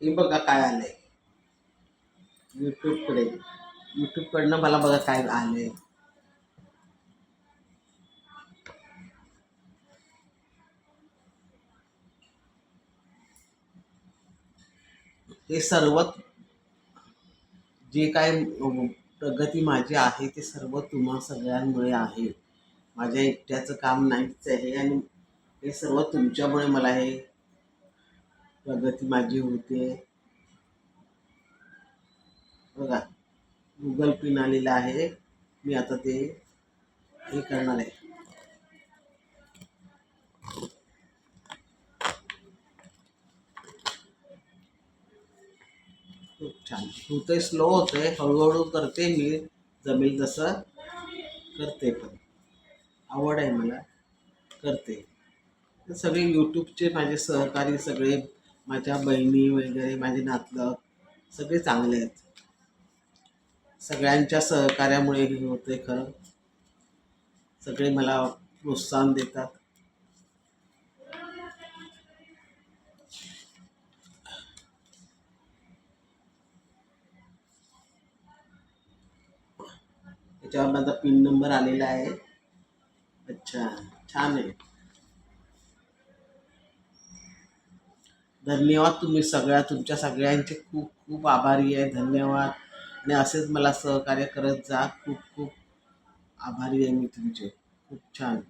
हे बघा काय आलंय. यूट्यूबकडे यूट्यूबकडनं मला बघा काय आलंय. हे सर्व जे काय प्रगती माझी आहे ते सर्व तुम्हा सगळ्यांमुळे आहे. माझ्या एकट्याचं काम नाहीच आहे आणि हे सर्व तुमच्यामुळे मला हे प्रगती माझी होते. बघा गुगल पिन आलेला आहे. मी आता ते हे करणार आहे. खूप छान. होतंय स्लो होतंय. हळूहळू करते मी. जमेल तसं करते पण. आवड आहे मला. करते. सगळे यूट्यूबचे माझे सहकारी सगळे माझ्या बहिणी वगैरे माझे नातलं सगळे चांगले आहेत. सगळ्यांच्या सहकार्यामुळे हे होतंय खरं. सगळे मला प्रोत्साहन देतात. त्याच्यावर माझा पिन नंबर आलेला आहे. अच्छा छान आहे. धन्यवाद तुम्ही सगळ्या तुमच्या सगळ्यांचे खूप खूप आभारी आहे. धन्यवाद. आणि असेच मला सहकार्य करत जा. खूप खूप आभारी आहे मी तुमचे. खूप छान.